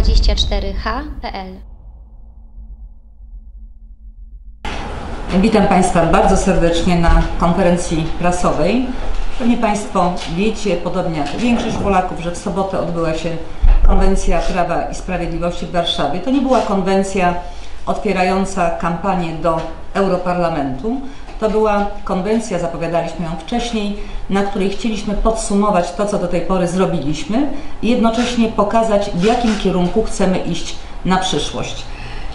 polska24h.pl Witam Państwa bardzo serdecznie na konferencji prasowej. Pewnie Państwo wiecie, podobnie jak większość Polaków, że w sobotę odbyła się konwencja Prawa i Sprawiedliwości w Warszawie. To nie była konwencja otwierająca kampanię do Europarlamentu. To była konwencja, zapowiadaliśmy ją wcześniej, na której chcieliśmy podsumować to, co do tej pory zrobiliśmy i jednocześnie pokazać, w jakim kierunku chcemy iść na przyszłość.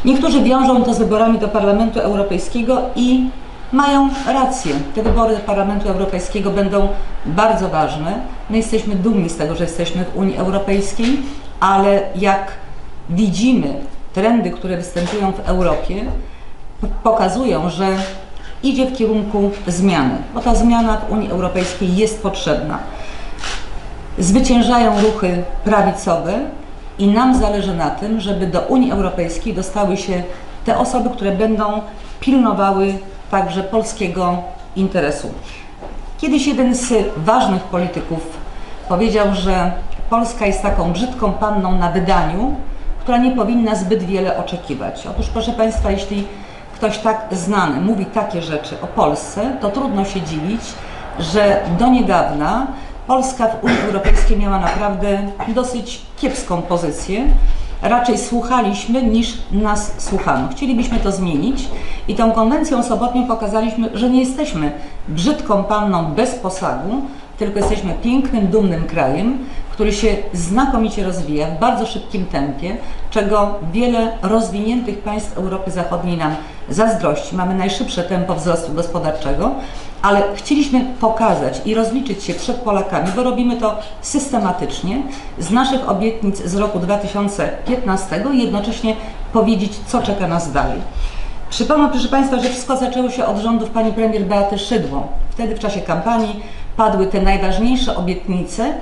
Niektórzy wiążą to z wyborami do Parlamentu Europejskiego i mają rację. Te wybory do Parlamentu Europejskiego będą bardzo ważne. My jesteśmy dumni z tego, że jesteśmy w Unii Europejskiej, ale jak widzimy, trendy, które występują w Europie, pokazują, że idzie w kierunku zmiany, bo ta zmiana w Unii Europejskiej jest potrzebna. Zwyciężają ruchy prawicowe i nam zależy na tym, żeby do Unii Europejskiej dostały się te osoby, które będą pilnowały także polskiego interesu. Kiedyś jeden z ważnych polityków powiedział, że Polska jest taką brzydką panną na wydaniu, która nie powinna zbyt wiele oczekiwać. Otóż proszę Państwa, jeśli ktoś tak znany mówi takie rzeczy o Polsce, to trudno się dziwić, że do niedawna Polska w Unii Europejskiej miała naprawdę dosyć kiepską pozycję. Raczej słuchaliśmy niż nas słuchano. Chcielibyśmy to zmienić i tą konwencją sobotnią pokazaliśmy, że nie jesteśmy brzydką panną bez posagu, tylko jesteśmy pięknym, dumnym krajem, który się znakomicie rozwija w bardzo szybkim tempie, czego wiele rozwiniętych państw Europy Zachodniej nam zazdrości. Mamy najszybsze tempo wzrostu gospodarczego, ale chcieliśmy pokazać i rozliczyć się przed Polakami, bo robimy to systematycznie z naszych obietnic z roku 2015 i jednocześnie powiedzieć, co czeka nas dalej. Przypomnę, proszę Państwa, że wszystko zaczęło się od rządów pani premier Beaty Szydło. Wtedy w czasie kampanii padły te najważniejsze obietnice,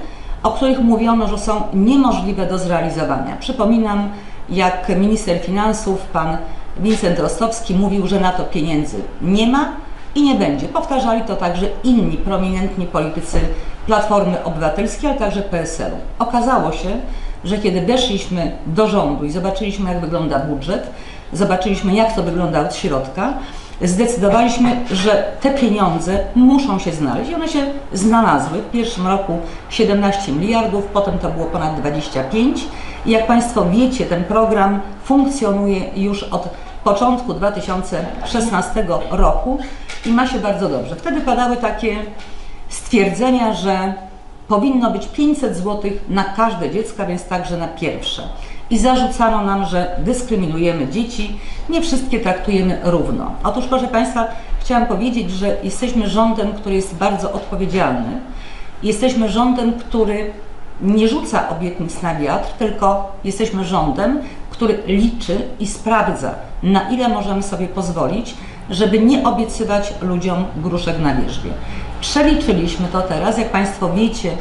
o których mówiono, że są niemożliwe do zrealizowania. Przypominam, jak minister finansów, pan Wincent Rostowski mówił, że na to pieniędzy nie ma i nie będzie. Powtarzali to także inni prominentni politycy Platformy Obywatelskiej, ale także PSL-u. Okazało się, że kiedy weszliśmy do rządu i zobaczyliśmy, jak wygląda budżet, zobaczyliśmy, jak to wygląda od środka, zdecydowaliśmy, że te pieniądze muszą się znaleźć i one się znalazły. W pierwszym roku 17 miliardów, potem to było ponad 25 i jak Państwo wiecie, ten program funkcjonuje już od początku 2016 roku i ma się bardzo dobrze. Wtedy padały takie stwierdzenia, że powinno być 500 zł na każde dziecko, więc także na pierwsze. I zarzucano nam, że dyskryminujemy dzieci, nie wszystkie traktujemy równo. Otóż, proszę Państwa, chciałam powiedzieć, że jesteśmy rządem, który jest bardzo odpowiedzialny. Jesteśmy rządem, który nie rzuca obietnic na wiatr, tylko jesteśmy rządem, który liczy i sprawdza, na ile możemy sobie pozwolić, żeby nie obiecywać ludziom gruszek na wierzbie. Przeliczyliśmy to teraz, jak Państwo wiecie,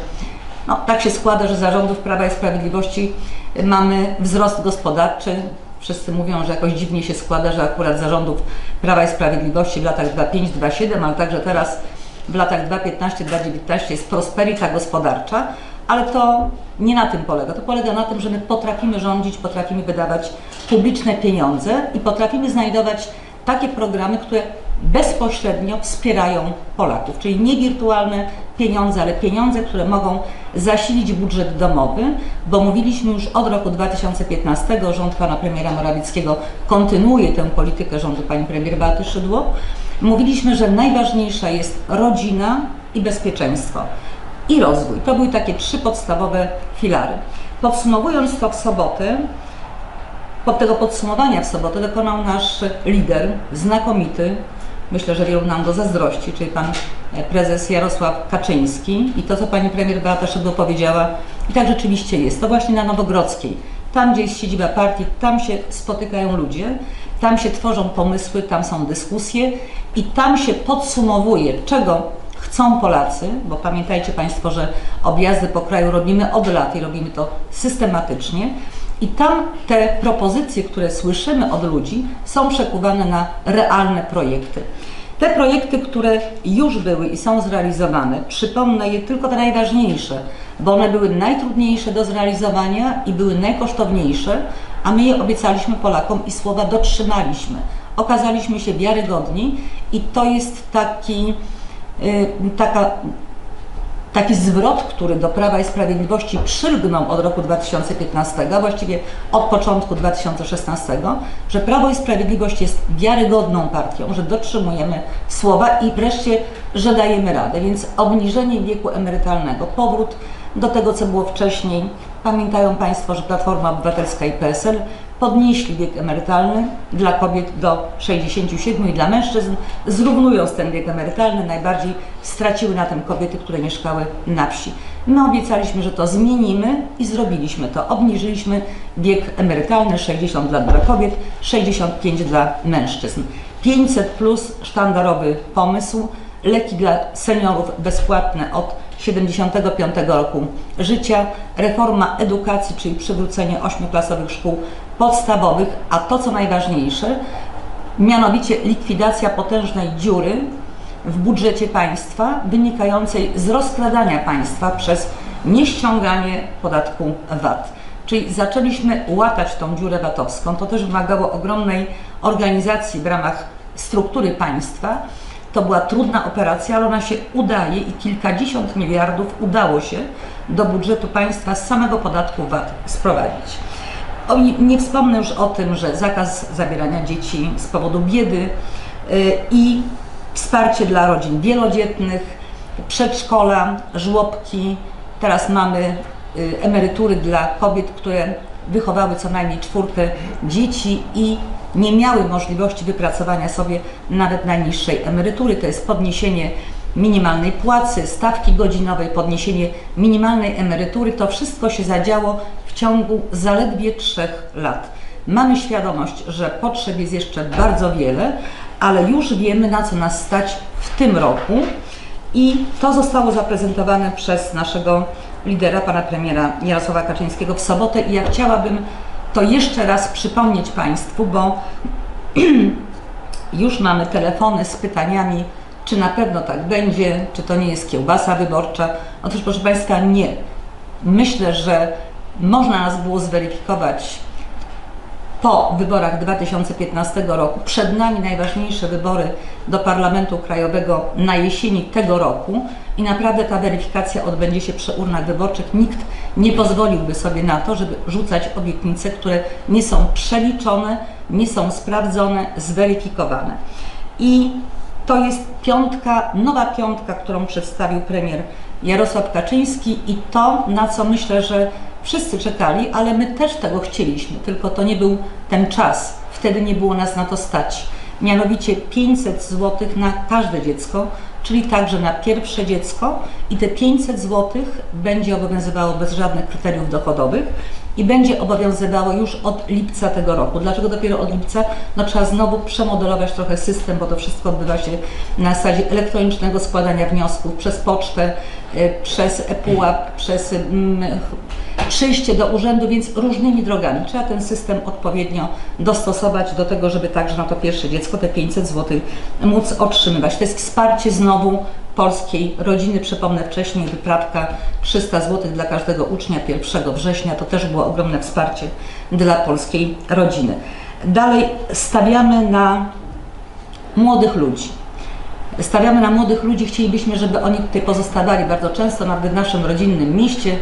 no, tak się składa, że zarządów Prawa i Sprawiedliwości mamy wzrost gospodarczy. Wszyscy mówią, że jakoś dziwnie się składa, że akurat zarządów Prawa i Sprawiedliwości w latach 2-5-2-7, ale także teraz w latach 2-15-2-19 jest prosperita gospodarcza, ale to nie na tym polega. To polega na tym, że my potrafimy rządzić, potrafimy wydawać publiczne pieniądze i potrafimy znajdować takie programy, które bezpośrednio wspierają Polaków, czyli nie wirtualne pieniądze, ale pieniądze, które mogą zasilić budżet domowy, bo mówiliśmy już od roku 2015, rząd pana premiera Morawieckiego kontynuuje tę politykę rządu pani premier Beaty Szydło. Mówiliśmy, że najważniejsza jest rodzina i bezpieczeństwo i rozwój. To były takie trzy podstawowe filary. Podsumowując to w sobotę, pod tego podsumowania w sobotę dokonał nasz lider, znakomity, myślę, że wielu nam go zazdrości, czyli pan prezes Jarosław Kaczyński i to, co pani premier Beata Szydło powiedziała, i tak rzeczywiście jest. To właśnie na Nowogrodzkiej, tam gdzie jest siedziba partii, tam się spotykają ludzie, tam się tworzą pomysły, tam są dyskusje i tam się podsumowuje, czego chcą Polacy, bo pamiętajcie Państwo, że objazdy po kraju robimy od lat i robimy to systematycznie. I tam te propozycje, które słyszymy od ludzi, są przekuwane na realne projekty. Te projekty, które już były i są zrealizowane, przypomnę je tylko te najważniejsze, bo one były najtrudniejsze do zrealizowania i były najkosztowniejsze, a my je obiecaliśmy Polakom i słowa dotrzymaliśmy. Okazaliśmy się wiarygodni i to jest taki, y, taka taki zwrot, który do Prawa i Sprawiedliwości przylgnął od roku 2015, właściwie od początku 2016, że Prawo i Sprawiedliwość jest wiarygodną partią, że dotrzymujemy słowa i wreszcie, że dajemy radę. Więc obniżenie wieku emerytalnego, powrót do tego, co było wcześniej. Pamiętają Państwo, że Platforma Obywatelska i PSL podnieśli wiek emerytalny dla kobiet do 67 i dla mężczyzn, zrównując ten wiek emerytalny, najbardziej straciły na tym kobiety, które mieszkały na wsi. My obiecaliśmy, że to zmienimy i zrobiliśmy to. Obniżyliśmy wiek emerytalny 60 lat dla kobiet, 65 dla mężczyzn. 500 plus sztandarowy pomysł, leki dla seniorów bezpłatne od 75 roku życia, reforma edukacji, czyli przywrócenie ośmioklasowych szkół podstawowych, a to co najważniejsze, mianowicie likwidacja potężnej dziury w budżecie państwa wynikającej z rozkradania państwa przez nieściąganie podatku VAT. Czyli zaczęliśmy łatać tą dziurę VAT-owską. To też wymagało ogromnej organizacji w ramach struktury państwa. To była trudna operacja, ale ona się udaje i kilkadziesiąt miliardów udało się do budżetu państwa z samego podatku VAT sprowadzić. O, nie wspomnę już o tym, że zakaz zabierania dzieci z powodu biedy yy, i wsparcie dla rodzin wielodzietnych, przedszkola, żłobki. Teraz mamy yy, emerytury dla kobiet, które wychowały co najmniej czwórkę dzieci i nie miały możliwości wypracowania sobie nawet najniższej emerytury. To jest podniesienie minimalnej płacy, stawki godzinowej, podniesienie minimalnej emerytury. To wszystko się zadziało w ciągu zaledwie trzech lat. Mamy świadomość, że potrzeb jest jeszcze bardzo wiele, ale już wiemy, na co nas stać w tym roku i to zostało zaprezentowane przez naszego lidera, pana premiera Jarosława Kaczyńskiego w sobotę i ja chciałabym to jeszcze raz przypomnieć Państwu, bo już mamy telefony z pytaniami, czy na pewno tak będzie, czy to nie jest kiełbasa wyborcza. Otóż proszę Państwa, nie. Myślę, że można nas było zweryfikować po wyborach 2015 roku. Przed nami najważniejsze wybory do Parlamentu Krajowego na jesieni tego roku i naprawdę ta weryfikacja odbędzie się przy urnach wyborczych. Nikt nie pozwoliłby sobie na to, żeby rzucać obietnice, które nie są przeliczone, nie są sprawdzone, zweryfikowane. I to jest piątka, nowa piątka, którą przedstawił premier Jarosław Kaczyński i to, na co myślę, że wszyscy czekali, ale my też tego chcieliśmy, tylko to nie był ten czas. Wtedy nie było nas na to stać. Mianowicie 500 zł na każde dziecko, czyli także na pierwsze dziecko i te 500 zł będzie obowiązywało bez żadnych kryteriów dochodowych i będzie obowiązywało już od lipca tego roku. Dlaczego dopiero od lipca? No trzeba znowu przemodelować trochę system, bo to wszystko odbywa się na zasadzie elektronicznego składania wniosków przez pocztę, przez ePUAP, przez mm, przyjście do urzędu, więc różnymi drogami. Trzeba ten system odpowiednio dostosować do tego, żeby także na to pierwsze dziecko te 500 zł móc otrzymywać. To jest wsparcie znowu polskiej rodziny. Przypomnę wcześniej wyprawka 300 zł dla każdego ucznia 1 września. To też było ogromne wsparcie dla polskiej rodziny. Dalej stawiamy na młodych ludzi. Stawiamy na młodych ludzi, chcielibyśmy, żeby oni tutaj pozostawali bardzo często, nawet w naszym rodzinnym mieście.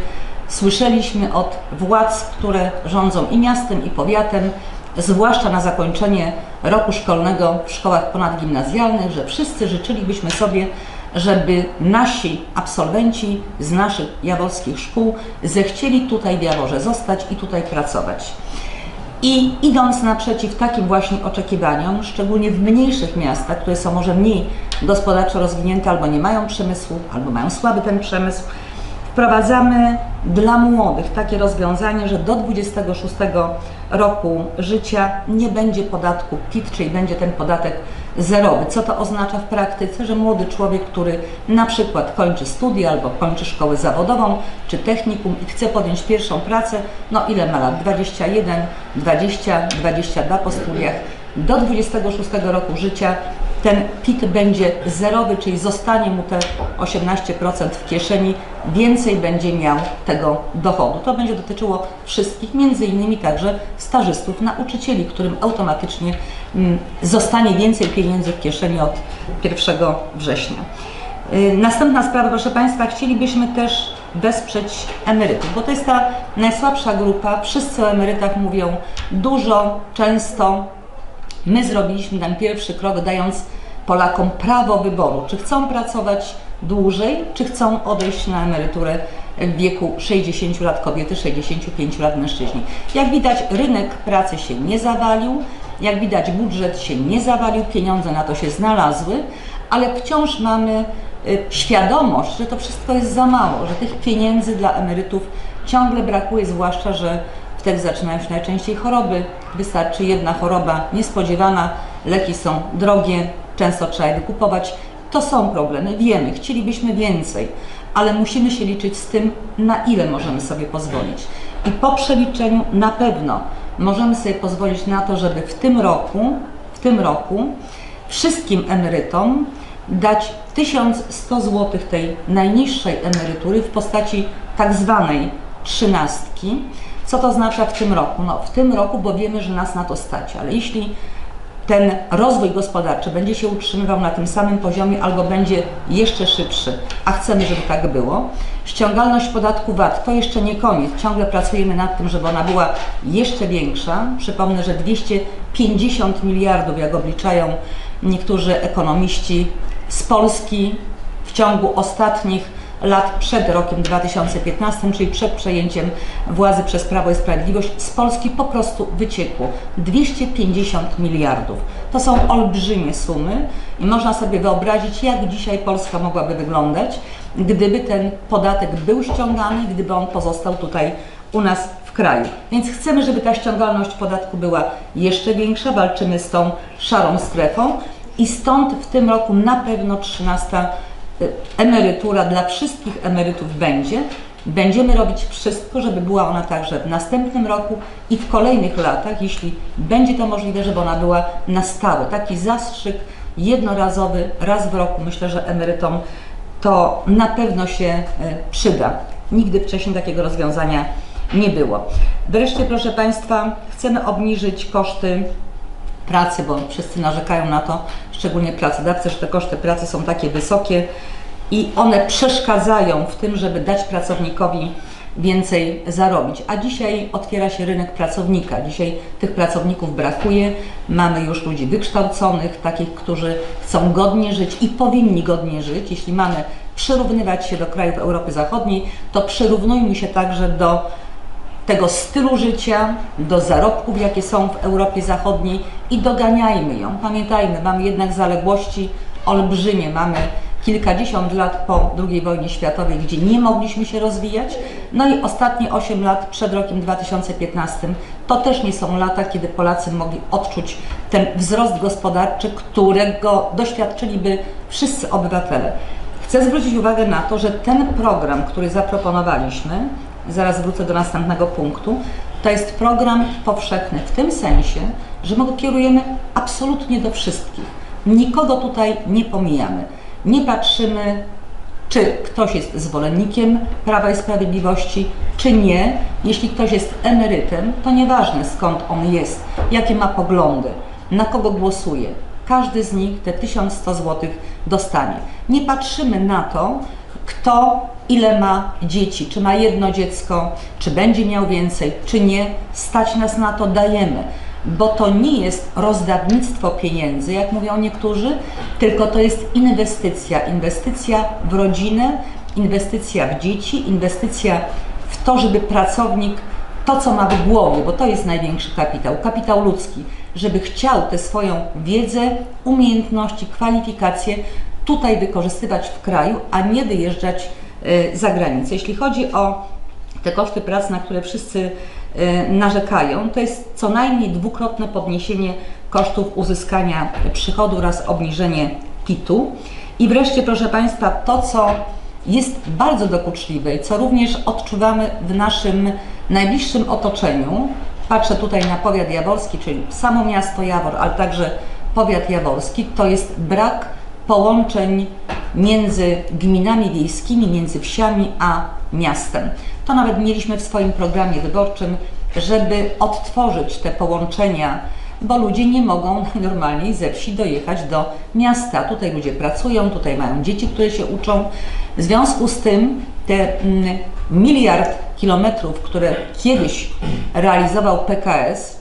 Słyszeliśmy od władz, które rządzą i miastem, i powiatem, zwłaszcza na zakończenie roku szkolnego w szkołach ponadgimnazjalnych, że wszyscy życzylibyśmy sobie, żeby nasi absolwenci z naszych jaworskich szkół zechcieli tutaj w Jaworze zostać i tutaj pracować. I idąc naprzeciw takim właśnie oczekiwaniom, szczególnie w mniejszych miastach, które są może mniej gospodarczo rozwinięte albo nie mają przemysłu, albo mają słaby ten przemysł, wprowadzamy dla młodych takie rozwiązanie, że do 26 roku życia nie będzie podatku PIT, czyli będzie ten podatek zerowy. Co to oznacza w praktyce? Że młody człowiek, który na przykład kończy studia albo kończy szkołę zawodową czy technikum i chce podjąć pierwszą pracę, no ile ma lat? 21, 20, 22 po studiach, do 26 roku życia ten PIT będzie zerowy, czyli zostanie mu te 18% w kieszeni, więcej będzie miał tego dochodu. To będzie dotyczyło wszystkich, między innymi także stażystów, nauczycieli, którym automatycznie mm, zostanie więcej pieniędzy w kieszeni od 1 września. Y, Następna sprawa, proszę Państwa, chcielibyśmy też wesprzeć emerytów, bo to jest ta najsłabsza grupa. Wszyscy o emerytach mówią dużo, często. My zrobiliśmy ten pierwszy krok, dając Polakom prawo wyboru, czy chcą pracować dłużej, czy chcą odejść na emeryturę w wieku 60 lat kobiety, 65 lat mężczyźni. Jak widać, rynek pracy się nie zawalił, jak widać, budżet się nie zawalił, pieniądze na to się znalazły, ale wciąż mamy y, świadomość, że to wszystko jest za mało, że tych pieniędzy dla emerytów ciągle brakuje, zwłaszcza, że wtedy zaczynają się najczęściej choroby. Wystarczy jedna choroba niespodziewana, leki są drogie, często trzeba je wykupować. To są problemy, wiemy, chcielibyśmy więcej, ale musimy się liczyć z tym, na ile możemy sobie pozwolić. I po przeliczeniu na pewno możemy sobie pozwolić na to, żeby w tym roku, w tym roku wszystkim emerytom dać 1100 zł tej najniższej emerytury w postaci tak zwanej trzynastki. Co to oznacza w tym roku? No, w tym roku, bo wiemy, że nas na to stać, ale jeśli ten rozwój gospodarczy będzie się utrzymywał na tym samym poziomie albo będzie jeszcze szybszy, a chcemy, żeby tak było. Ściągalność podatku VAT to jeszcze nie koniec. Ciągle pracujemy nad tym, żeby ona była jeszcze większa. Przypomnę, że 250 miliardów, jak obliczają niektórzy ekonomiści z Polski w ciągu ostatnich lat przed rokiem 2015, czyli przed przejęciem władzy przez Prawo i Sprawiedliwość, z Polski po prostu wyciekło 250 miliardów. To są olbrzymie sumy i można sobie wyobrazić, jak dzisiaj Polska mogłaby wyglądać, gdyby ten podatek był ściągany, gdyby on pozostał tutaj u nas w kraju. Więc chcemy, żeby ta ściągalność podatku była jeszcze większa, walczymy z tą szarą strefą i stąd w tym roku na pewno 13 emerytura dla wszystkich emerytów będzie. Będziemy robić wszystko, żeby była ona także w następnym roku i w kolejnych latach, jeśli będzie to możliwe, żeby ona była na stałe. Taki zastrzyk jednorazowy, raz w roku, myślę, że emerytom to na pewno się e, przyda. Nigdy wcześniej takiego rozwiązania nie było. Wreszcie, proszę Państwa, chcemy obniżyć koszty pracy, bo wszyscy narzekają na to, szczególnie pracodawcy, że te koszty pracy są takie wysokie i one przeszkadzają w tym, żeby dać pracownikowi więcej zarobić. A dzisiaj otwiera się rynek pracownika. Dzisiaj tych pracowników brakuje. Mamy już ludzi wykształconych, takich, którzy chcą godnie żyć i powinni godnie żyć. Jeśli mamy przyrównywać się do krajów Europy Zachodniej, to przyrównujmy się także do tego stylu życia, do zarobków, jakie są w Europie Zachodniej i doganiajmy ją. Pamiętajmy, mamy jednak zaległości olbrzymie, mamy kilkadziesiąt lat po II wojnie światowej, gdzie nie mogliśmy się rozwijać, no i ostatnie 8 lat przed rokiem 2015 to też nie są lata, kiedy Polacy mogli odczuć ten wzrost gospodarczy, którego doświadczyliby wszyscy obywatele. Chcę zwrócić uwagę na to, że ten program, który zaproponowaliśmy, zaraz wrócę do następnego punktu, to jest program powszechny w tym sensie, że my go kierujemy absolutnie do wszystkich. Nikogo tutaj nie pomijamy. Nie patrzymy, czy ktoś jest zwolennikiem Prawa i Sprawiedliwości, czy nie. Jeśli ktoś jest emerytem, to nieważne skąd on jest, jakie ma poglądy, na kogo głosuje. Każdy z nich te 1100 zł dostanie. Nie patrzymy na to, kto ile ma dzieci, czy ma jedno dziecko, czy będzie miał więcej, czy nie. Stać nas na to, dajemy bo to nie jest rozdawnictwo pieniędzy, jak mówią niektórzy, tylko to jest inwestycja. Inwestycja w rodzinę, inwestycja w dzieci, inwestycja w to, żeby pracownik to, co ma w głowie, bo to jest największy kapitał, kapitał ludzki, żeby chciał tę swoją wiedzę, umiejętności, kwalifikacje tutaj wykorzystywać w kraju, a nie wyjeżdżać y, za granicę. Jeśli chodzi o te koszty pracy, na które wszyscy Y, narzekają, to jest co najmniej dwukrotne podniesienie kosztów uzyskania przychodu oraz obniżenie PIT-u. I wreszcie, proszę Państwa, to co jest bardzo dokuczliwe i co również odczuwamy w naszym najbliższym otoczeniu, patrzę tutaj na powiat jaworski, czyli samo miasto Jawor, ale także powiat jaworski, to jest brak połączeń między gminami wiejskimi, między wsiami a miastem. To nawet mieliśmy w swoim programie wyborczym, żeby odtworzyć te połączenia, bo ludzie nie mogą normalnie ze wsi dojechać do miasta. Tutaj ludzie pracują, tutaj mają dzieci, które się uczą. W związku z tym te mm, miliard kilometrów, które kiedyś realizował PKS,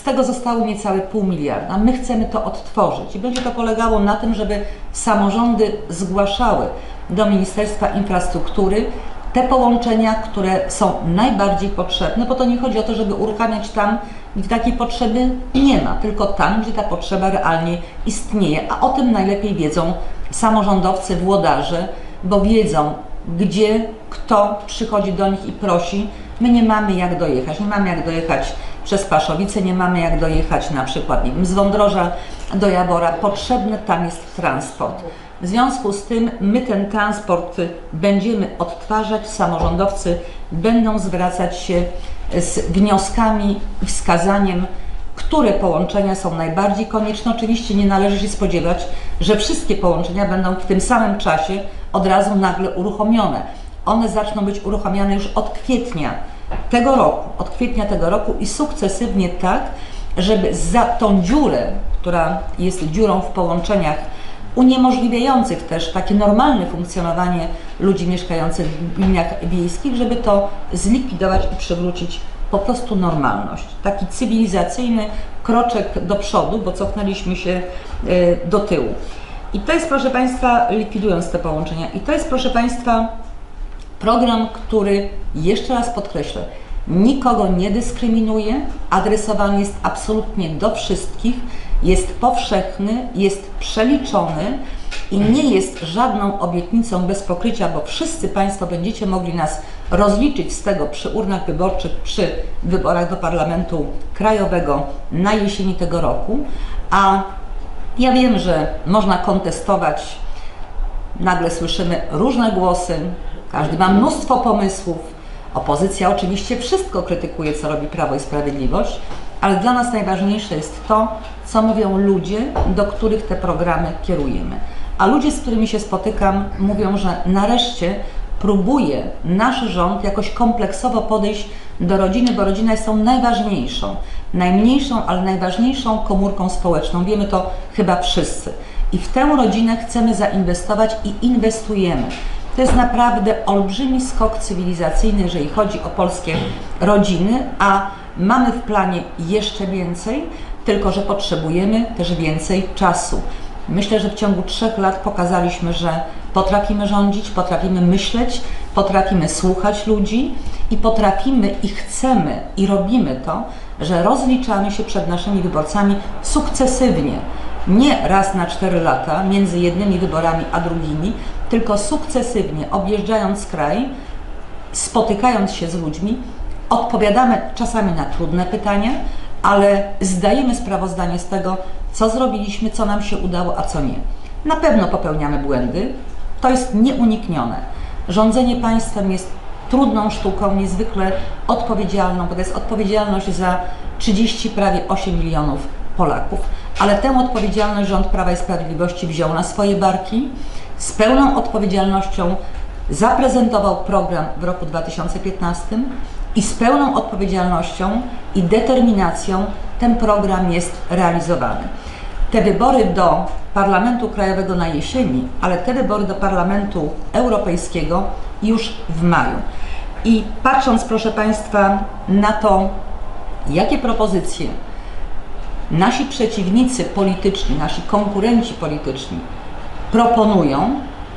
z tego zostało niecałe pół miliarda. My chcemy to odtworzyć i będzie to polegało na tym, żeby samorządy zgłaszały do Ministerstwa Infrastruktury te połączenia, które są najbardziej potrzebne, bo to nie chodzi o to, żeby uruchamiać tam, gdzie takiej potrzeby nie ma, tylko tam, gdzie ta potrzeba realnie istnieje, a o tym najlepiej wiedzą samorządowcy, włodarze, bo wiedzą, gdzie kto przychodzi do nich i prosi. My nie mamy jak dojechać, nie mamy jak dojechać przez Paszowice, nie mamy jak dojechać na przykład nie wiem, z Wądroża do Jabora. Potrzebny tam jest transport. W związku z tym my ten transport będziemy odtwarzać, samorządowcy będą zwracać się z wnioskami i wskazaniem, które połączenia są najbardziej konieczne. Oczywiście nie należy się spodziewać, że wszystkie połączenia będą w tym samym czasie od razu nagle uruchomione. One zaczną być uruchamiane już od kwietnia tego roku, od kwietnia tego roku i sukcesywnie tak, żeby za tą dziurę, która jest dziurą w połączeniach uniemożliwiających też takie normalne funkcjonowanie ludzi mieszkających w gminach wiejskich, żeby to zlikwidować i przywrócić po prostu normalność. Taki cywilizacyjny kroczek do przodu, bo cofnęliśmy się e, do tyłu. I to jest, proszę Państwa, likwidując te połączenia, i to jest, proszę Państwa, program, który, jeszcze raz podkreślę, nikogo nie dyskryminuje, adresowany jest absolutnie do wszystkich, jest powszechny, jest przeliczony i nie jest żadną obietnicą bez pokrycia, bo wszyscy Państwo będziecie mogli nas rozliczyć z tego przy urnach wyborczych, przy wyborach do Parlamentu Krajowego na jesieni tego roku, a ja wiem, że można kontestować, nagle słyszymy różne głosy, każdy ma mnóstwo pomysłów. Opozycja oczywiście wszystko krytykuje, co robi Prawo i Sprawiedliwość, ale dla nas najważniejsze jest to, co mówią ludzie, do których te programy kierujemy. A ludzie, z którymi się spotykam, mówią, że nareszcie próbuje nasz rząd jakoś kompleksowo podejść do rodziny, bo rodzina jest tą najważniejszą, najmniejszą, ale najważniejszą komórką społeczną. Wiemy to chyba wszyscy. I w tę rodzinę chcemy zainwestować i inwestujemy. To jest naprawdę olbrzymi skok cywilizacyjny, jeżeli chodzi o polskie rodziny, a mamy w planie jeszcze więcej, tylko że potrzebujemy też więcej czasu. Myślę, że w ciągu trzech lat pokazaliśmy, że potrafimy rządzić, potrafimy myśleć, potrafimy słuchać ludzi i potrafimy i chcemy i robimy to, że rozliczamy się przed naszymi wyborcami sukcesywnie. Nie raz na cztery lata między jednymi wyborami a drugimi, tylko sukcesywnie objeżdżając kraj, spotykając się z ludźmi, odpowiadamy czasami na trudne pytania, ale zdajemy sprawozdanie z tego, co zrobiliśmy, co nam się udało, a co nie. Na pewno popełniamy błędy, to jest nieuniknione. Rządzenie państwem jest trudną sztuką, niezwykle odpowiedzialną, bo to jest odpowiedzialność za 30, prawie 8 milionów Polaków, ale tę odpowiedzialność rząd Prawa i Sprawiedliwości wziął na swoje barki, z pełną odpowiedzialnością zaprezentował program w roku 2015 i z pełną odpowiedzialnością i determinacją ten program jest realizowany. Te wybory do Parlamentu Krajowego na jesieni, ale te wybory do Parlamentu Europejskiego już w maju. I patrząc, proszę Państwa, na to, jakie propozycje nasi przeciwnicy polityczni, nasi konkurenci polityczni proponują,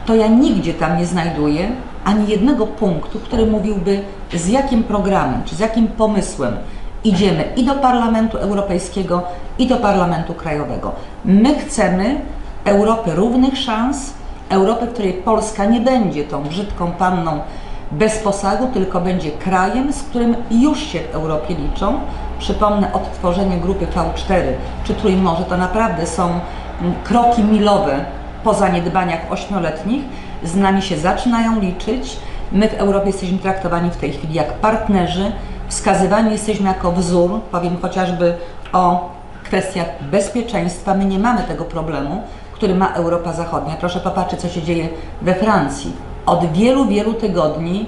to ja nigdzie tam nie znajduję ani jednego punktu, który mówiłby, z jakim programem czy z jakim pomysłem idziemy i do Parlamentu Europejskiego, i do Parlamentu Krajowego. My chcemy Europy równych szans, Europy, w której Polska nie będzie tą brzydką panną bez posagu, tylko będzie krajem, z którym już się w Europie liczą. Przypomnę, odtworzenie grupy V4 czy Trójmorze to naprawdę są kroki milowe po zaniedbaniach ośmioletnich. Z nami się zaczynają liczyć. My w Europie jesteśmy traktowani w tej chwili jak partnerzy, wskazywani jesteśmy jako wzór, powiem chociażby o kwestiach bezpieczeństwa my nie mamy tego problemu, który ma Europa Zachodnia. Proszę popatrzeć, co się dzieje we Francji. Od wielu, wielu tygodni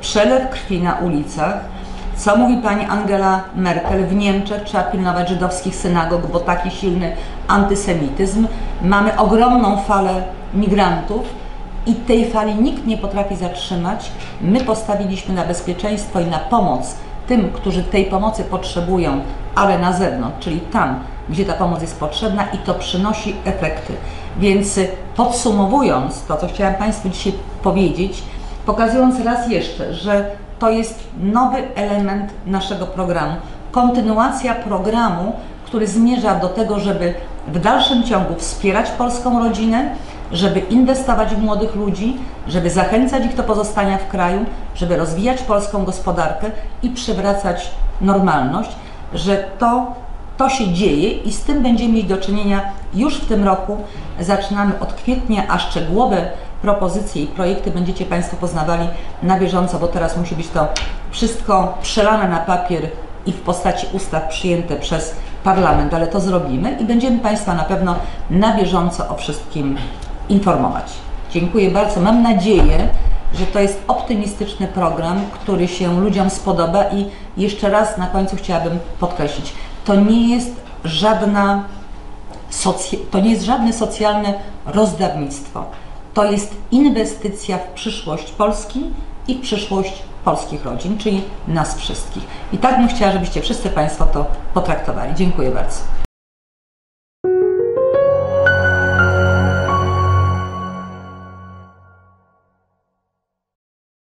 przelew krwi na ulicach. Co mówi pani Angela Merkel? W Niemczech trzeba pilnować żydowskich synagog, bo taki silny antysemityzm. Mamy ogromną falę migrantów i tej fali nikt nie potrafi zatrzymać. My postawiliśmy na bezpieczeństwo i na pomoc tym, którzy tej pomocy potrzebują, ale na zewnątrz, czyli tam, gdzie ta pomoc jest potrzebna i to przynosi efekty. Więc y, podsumowując to, co chciałam Państwu dzisiaj powiedzieć, pokazując raz jeszcze, że to jest nowy element naszego programu, kontynuacja programu, który zmierza do tego, żeby w dalszym ciągu wspierać polską rodzinę, żeby inwestować w młodych ludzi, żeby zachęcać ich do pozostania w kraju, żeby rozwijać polską gospodarkę i przywracać normalność, że to, to się dzieje i z tym będziemy mieć do czynienia już w tym roku. Zaczynamy od kwietnia, a szczegółowe propozycje i projekty będziecie Państwo poznawali na bieżąco, bo teraz musi być to wszystko przelane na papier i w postaci ustaw przyjęte przez parlament, ale to zrobimy i będziemy Państwa na pewno na bieżąco o wszystkim informować. Dziękuję bardzo. Mam nadzieję, że to jest optymistyczny program, który się ludziom spodoba i jeszcze raz na końcu chciałabym podkreślić, to nie jest żadna to nie jest żadne socjalne rozdawnictwo. To jest inwestycja w przyszłość Polski i w przyszłość polskich rodzin, czyli nas wszystkich. I tak bym chciała, żebyście wszyscy Państwo to potraktowali. Dziękuję bardzo.